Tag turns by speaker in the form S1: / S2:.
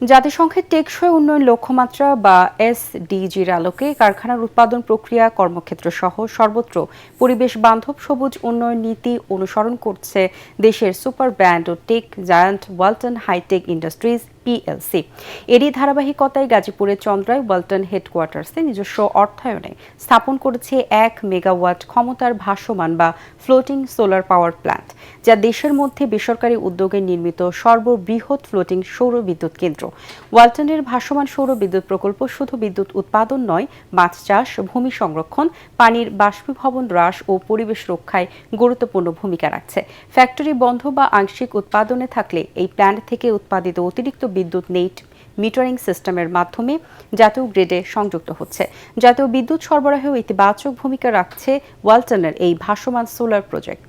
S1: জাতিসংঘের টেকসই উন্নয়ন লক্ষ্যমাত্রা বা এসডিজির আলোকে কারখানার উৎপাদন প্রক্রিয়া, কর্মক্ষেত্র সহ সর্বত্র পরিবেশ বান্ধব সবুজ উন্নয়ন নীতি অনুসরণ করছে দেশের সুপার ব্র্যান্ড ও tech giant Walton hitech industries PLC এরই ধারাবাহিকতায় গাজীপুরের চন্দ্রায় ওয়ালটন হেডকোয়ার্টার্সে নিজস্ব অর্থায়নে স্থাপন করেছে এক মেগাওয়াট ক্ষমতার ভাসমান বা ফ্লোটিং সোলার পাওয়ার প্ল্যান্ট। যা দেশের মধ্যে বেসরকারি উদ্যোগে নির্মিত সর্ববৃহৎ ফ্লোটিং সৌর বিদ্যুৎ কেন্দ্র। ওয়ালটনের ভাসমান সৌর বিদ্যুৎ প্রকল্প শুধু বিদ্যুৎ উৎপাদন নয়, মাছ চাষ, ভূমি সংরক্ষণ, পানির বাষ্পীভবন হ্রাস ও পরিবেশ রক্ষায় গুরুত্বপূর্ণ ভূমিকা রাখছে। ফ্যাক্টরি বন্ধ বা আংশিক উৎপাদনে থাকলে এই প্ল্যান্ট থেকে উৎপাদিত অতিরিক্ত বিদ্যুৎ নেট মিটারিং সিস্টেমের মাধ্যমে জাতীয় গ্রিডে সংযুক্ত হচ্ছে। জাতীয় বিদ্যুৎ সরবরাহেও ইতিবাচক ভূমিকা রাখছে ওয়ালটনের এই ভাসমান সোলার প্রজেক্ট।